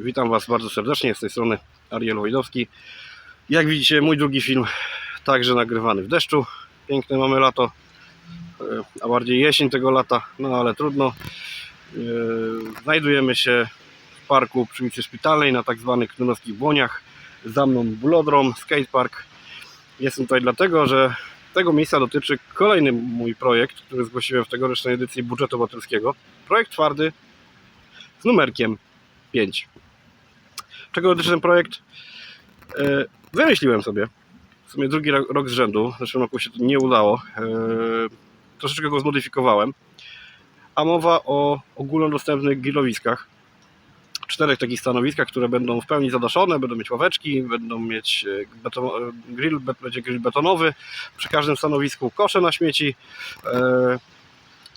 Witam Was bardzo serdecznie, z tej strony Ariel Wojdowski. Jak widzicie, mój drugi film, także nagrywany w deszczu. Piękne mamy lato, e, a bardziej jesień tego lata, no ale trudno. E, Znajdujemy się w parku przy ulicy Szpitalnej na tak zwanych knurowskich błoniach. Za mną bulodrom, skatepark. Jestem tutaj dlatego, że tego miejsca dotyczy kolejny mój projekt, który zgłosiłem w tegorocznej edycji budżetu obywatelskiego. Projekt twardy z numerkiem 5. Czego dotyczy ten projekt? E, Wymyśliłem sobie, w sumie drugi ro- rok z rzędu, w zeszłym roku się to nie udało, e, troszeczkę go zmodyfikowałem, a mowa o ogólnodostępnych grillowiskach, czterech takich stanowiskach, które będą w pełni zadaszone, będą mieć ławeczki, będą mieć e, beton, grill, będzie grill betonowy, przy każdym stanowisku kosze na śmieci,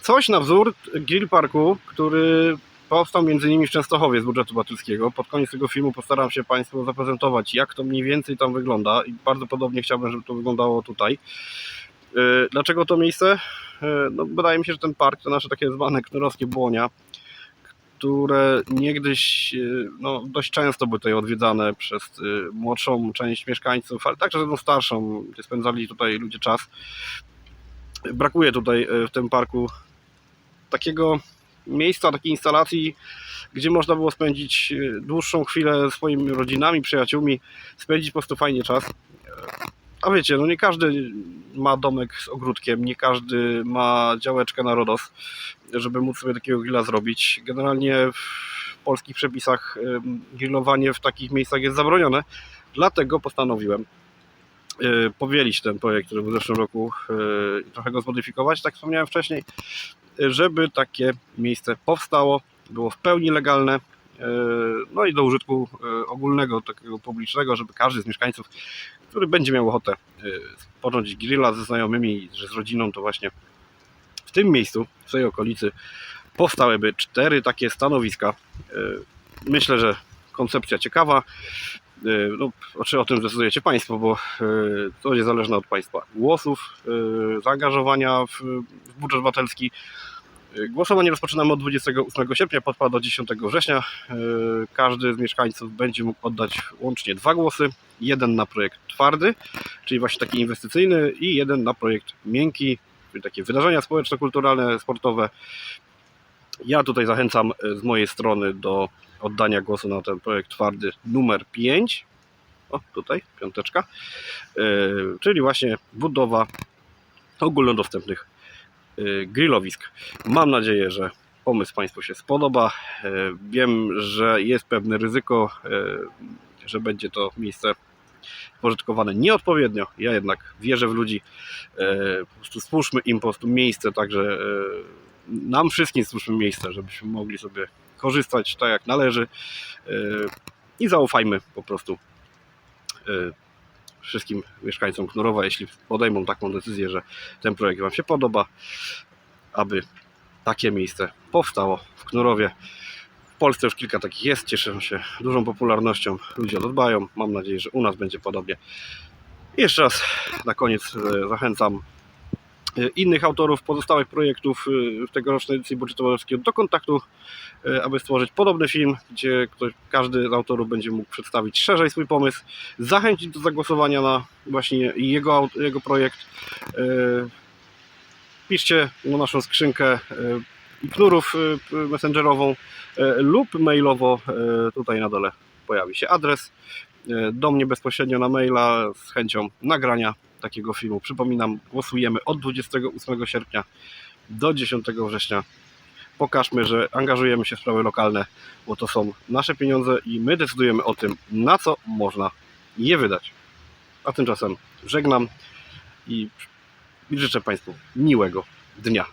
coś na wzór grill parku, który powstał między innymi w Częstochowie z budżetu obywatelskiego. Pod koniec tego filmu postaram się Państwu zaprezentować, jak to mniej więcej tam wygląda i bardzo podobnie chciałbym, żeby to wyglądało tutaj. Yy, Dlaczego to miejsce? Yy, No, wydaje mi się, że ten park to nasze takie zwane knurowskie błonia, które niegdyś yy, no, dość często były tutaj odwiedzane przez młodszą część mieszkańców, ale także tą starszą, gdzie spędzali tutaj ludzie czas. Brakuje tutaj w tym parku takiego miejsca, takiej instalacji, gdzie można było spędzić e, dłuższą chwilę ze swoimi rodzinami, przyjaciółmi, spędzić po prostu fajnie czas. E, A wiecie, no nie każdy ma domek z ogródkiem, nie każdy ma działeczkę na RODOS, żeby móc sobie takiego grilla zrobić. Generalnie w polskich przepisach grillowanie w takich miejscach jest zabronione, dlatego postanowiłem powielić ten projekt, który był w zeszłym roku e, i trochę go zmodyfikować, tak wspomniałem wcześniej żeby takie miejsce powstało, było w pełni legalne, e, no i do użytku ogólnego, takiego publicznego, żeby każdy z mieszkańców, który będzie miał ochotę sporządzić grilla ze znajomymi, że z rodziną, to właśnie w tym miejscu, w tej okolicy powstałyby cztery takie stanowiska. Myślę, że koncepcja ciekawa. E, No, czy o tym zdecydujecie Państwo, bo e, to będzie zależne od Państwa głosów, e, zaangażowania w, w budżet obywatelski. Głosowanie rozpoczynamy od 28 sierpnia, potrwa do 10 września. Każdy z mieszkańców będzie mógł oddać łącznie dwa głosy. Jeden na projekt twardy, czyli właśnie taki inwestycyjny i jeden na projekt miękki, czyli takie wydarzenia społeczno-kulturalne, sportowe. Ja tutaj zachęcam e, z mojej strony do oddania głosu na ten projekt twardy numer 5. O, tutaj, piąteczka. E, Czyli właśnie budowa ogólnodostępnych e, grillowisk. Mam nadzieję, że pomysł Państwu się spodoba. Wiem, że jest pewne ryzyko, że będzie to miejsce pożytkowane nieodpowiednio. Ja jednak wierzę w ludzi. Po prostu stwórzmy im po prostu miejsce, także nam wszystkim stwórzmy miejsce, żebyśmy mogli sobie korzystać tak jak należy e, i zaufajmy po prostu e, wszystkim mieszkańcom Knurowa, jeśli podejmą taką decyzję, że ten projekt Wam się podoba, aby takie miejsce powstało w Knurowie. W Polsce już kilka takich jest, cieszę się dużą popularnością, ludzie o to dbają, mam nadzieję, że u nas będzie podobnie. I jeszcze raz na koniec e, zachęcam innych autorów pozostałych projektów e, w tegorocznej edycji budżetu obywatelskiego do kontaktu, e, aby stworzyć podobny film, gdzie ktoś, każdy z autorów będzie mógł przedstawić szerzej swój pomysł, zachęcić do zagłosowania na właśnie jego, jego projekt. Piszcie na naszą skrzynkę i knurów e, messengerową lub mailowo tutaj na dole pojawi się adres do mnie bezpośrednio na maila z chęcią nagrania takiego filmu. Przypominam, głosujemy od 28 sierpnia do 10 września. Pokażmy, że angażujemy się w sprawy lokalne, bo to są nasze pieniądze i my decydujemy o tym, na co można je wydać. A tymczasem żegnam i i życzę Państwu miłego dnia.